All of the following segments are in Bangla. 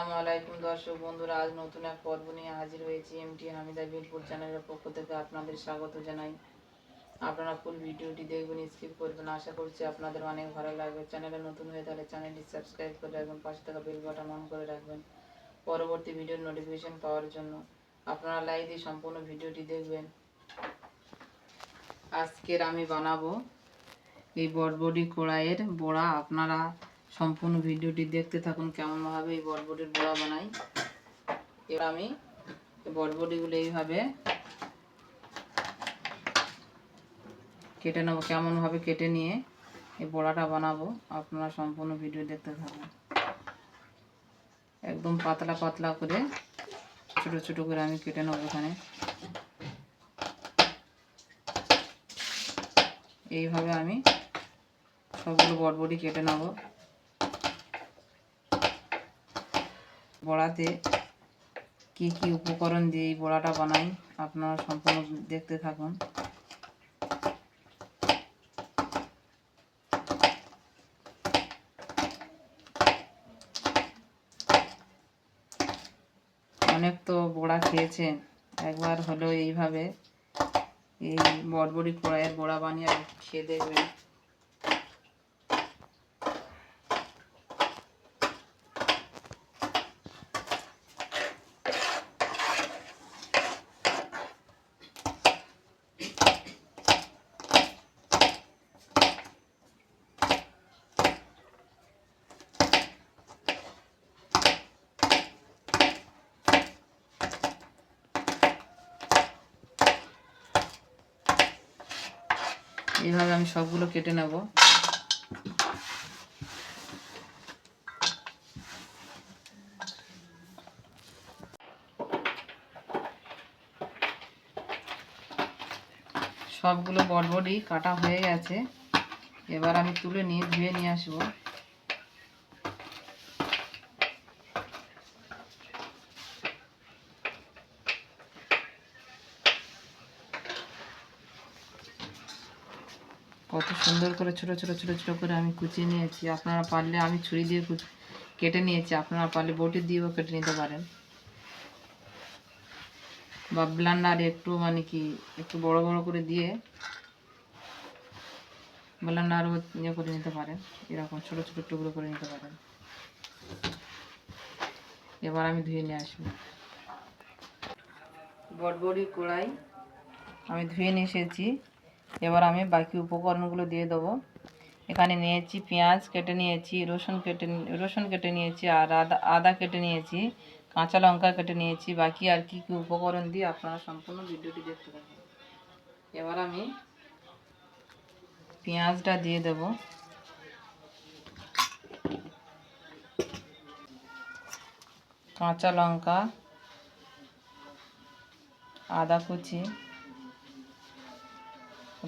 আসসালামু আলাইকুম দর্শক বন্ধুরা, আজ নতুন এক পর্ব নিয়ে হাজির হয়েছি এমটি হামিদা বিলপুর চ্যানেলের পক্ষ থেকে আপনাদের স্বাগত জানাই। আপনারা ফুল ভিডিওটি দেখবেন স্কিপ করবেন, আশা করছি আপনাদের অনেক ভালো লাগবে। চ্যানেলে নতুন হয়ে তাহলে চ্যানেলটি সাবস্ক্রাইব করে রাখবেন, পাশে থাকা বেল বাটন অন করে রাখবেন পরবর্তী ভিডিওর নোটিফিকেশন পাওয়ার জন্য। আপনারা লাইক দিয়ে সম্পূর্ণ ভিডিওটি দেখবেন। আজকের আমি বানাবো এই বটবডি কড়াইয়ের বড়া। আপনারা সম্পূর্ণ ভিডিওটি দেখতে থাকুন, কেমনভাবে এই বটবডির বড়া বানাই। এবার আমি এই বটবডিগুলো এইভাবে কেটে নেব, কেমনভাবে কেটে নিয়ে এই বড়াটা বানাবো। আপনারা সম্পূর্ণ ভিডিও দেখতে থাকুন। একদম পাতলা পাতলা করে, ছোট ছোট করে আমি কেটে নেব এখানে। এইভাবে আমি সবগুলো বটবডি কেটে নেব। বড়াতে কি কি উপকরণ দিয়ে এই বড়াটা বানাই, আপনারা সম্পূর্ণ দেখতে থাকুন। অনেক তো বড়া খেয়েছেন, একবার হলো এইভাবে এই বটবড়ি কড়াইয়ের বড়া বানিয়ে খেয়ে দেখবেন এইভাবে আমি সবগুলো কেটে নেব। সবগুলো বটবডি কাটা হয়ে গেছে। এবার আমি তুলে নিয়ে ধুয়ে নিয়ে আসব। কত সুন্দর করে ছোট ছোট ছোট ছোট করে আমি কুচিয়ে নিয়েছি। আপনারা পারলে আমি ছুরি দিয়ে কেটে নিয়েছি। আপনারা পারলে বটি দিয়েও কেটে নিতে পারেন। বা ব্লান্ডারে একটু মানে কি, একটু বড় বড় করে দিয়ে ব্লান্ডারও ইয়ে করে নিতে পারেন। এরকম ছোট ছোট টুকরো করে নিতে পারেন। এবার আমি ধুয়ে নিয়ে আসব। বটবড়ি কড়াই আমি ধুয়ে নিয়ে এসেছি। এবার আমি বাকি উপকরণগুলো দিয়ে দেবো। এখানে নিয়েছি পেঁয়াজ কেটে নিয়েছি, রসুন কেটে রসুন কেটে নিয়েছি আর আদা আদা কেটে নিয়েছি, কাঁচা লঙ্কা কেটে নিয়েছি। বাকি আর কি কি উপকরণ দিয়ে আপনারা সম্পূর্ণ ভিডিওটি দেখতে থাকুন। এবার আমি পেঁয়াজটা দিয়ে দেব। কাঁচা লঙ্কা, আদা কুচি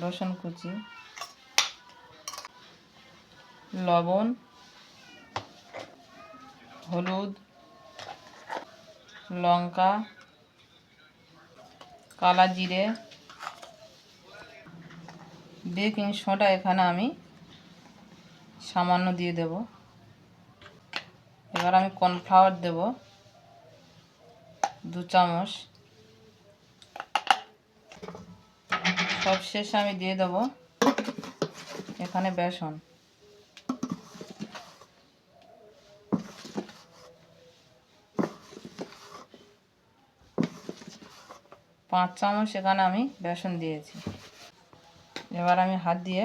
রসুন কুচি, লবণ, হলুদ, লঙ্কা, কালা জিরে বেকিং সোডা এখানে আমি সামান্য দিয়ে দেব। এবার আমি কর্নফ্লাওয়ার দেব, দু চামচ। সব শেষে আমি দিয়ে দেবো এখানে বেসন। পাঁচ চামচ এখানে আমি বেসন দিয়েছি। এবার আমি হাত দিয়ে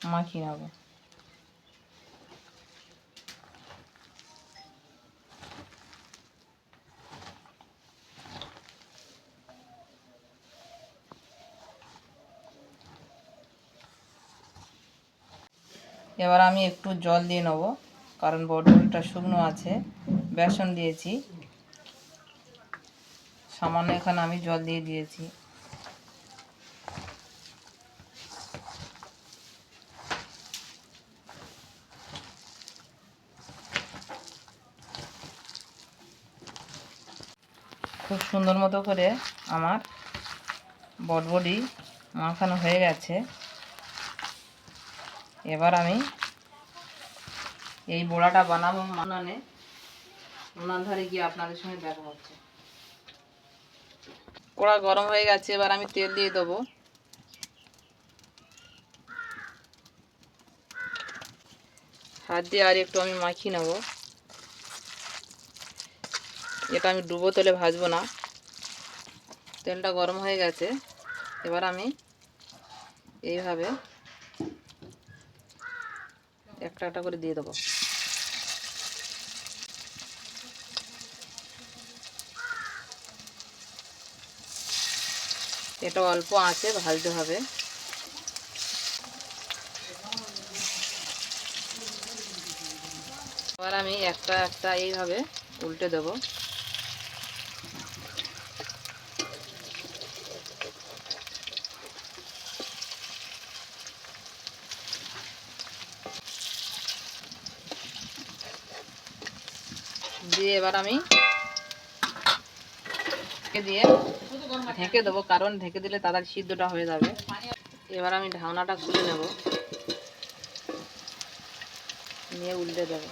মাখিয়ে নেব। এবার আমি একটু জল দিয়ে নেব, কারণ বটবড়িটা শুকনো আছে। বেসন দিয়েছি। সামান্য এখানে আমি জল দিয়ে দিয়েছি। খুব সুন্দর মতো করে আমার বটবডি মাখানো হয়ে গেছে। এবার আমি এই বড়াটা বানাবো মানানে উনান ধারে গিয়ে আপনাদের সঙ্গে দেখা হচ্ছে। কড়া গরম হয়ে গেছে, এবার আমি তেল দিয়ে দেবো। হাত দিয়ে আর একটু আমি মাখিয়ে নেব। এটা আমি ডুবো তেলে ভাজবো না। তেলটা গরম হয়ে গেছে। এবার আমি এইভাবে একটা একটা করে দিয়ে দেবো। এটা অল্প আছে ভাজতে হবে। আবার আমি একটা একটা এইভাবে উল্টে দেবো দিয়ে এবার আমি দিয়ে ঢেকে দেবো, কারণ ঢেকে দিলে তাড়াতাড়ি সিদ্ধটা হয়ে যাবে। এবার আমি ঢাকনাটা খুলে নেব। নিয়ে উল্টে দেবো।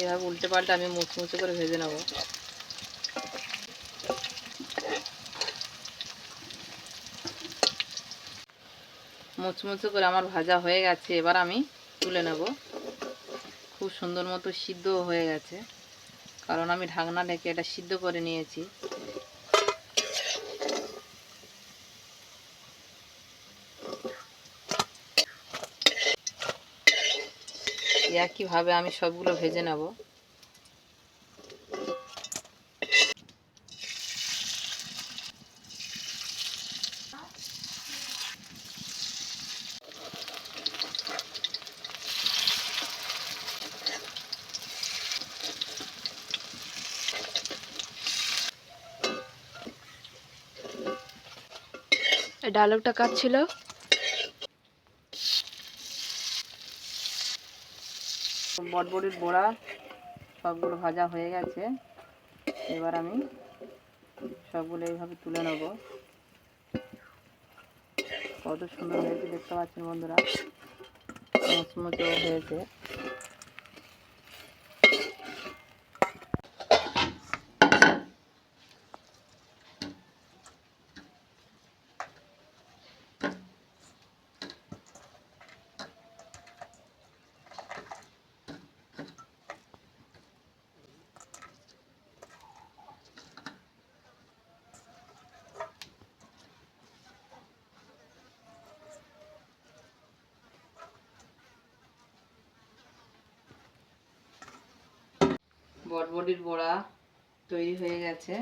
এভাবে উল্টে পাল্টে আমি মুচমুচে করে ভেজে নেব। মুচমুচে করে আমার ভাজা হয়ে গেছে, এবার আমি তুলে নেব। খুব সুন্দর মতো সিদ্ধ হয়ে গেছে, কারণ আমি ঢাকনা ঢেকে এটা সিদ্ধ করে নিয়েছি। একইভাবে আমি সবগুলো ভেজে নেব। ডায়লগটা কার ছিল বটবটির বড়া সবগুলো ভাজা হয়ে গেছে। এবার আমি সবগুলো এইভাবে তুলে নেব। কত সুন্দর হয়েছে দেখতে পাচ্ছেন বন্ধুরা। মুচমুচেও হয়েছে। বটবটির বড়া তৈরি হয়ে গেছে।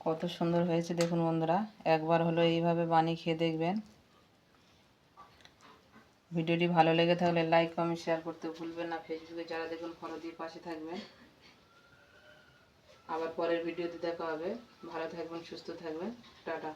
কত সুন্দর হয়েছে দেখুন বন্ধুরা। একবার হলো এইভাবে বানিয়ে খেয়ে দেখবেন। ভিডিওটি ভালো লেগে থাকলে লাইক কমেন্ট শেয়ার করতে ভুলবেন না। ফেসবুকে যারা দেখুন ফলো দিয়ে পাশে থাকবেন। আবার পরের ভিডিওতে দেখা হবে। ভালো থাকবেন, সুস্থ থাকবেন। টাটা।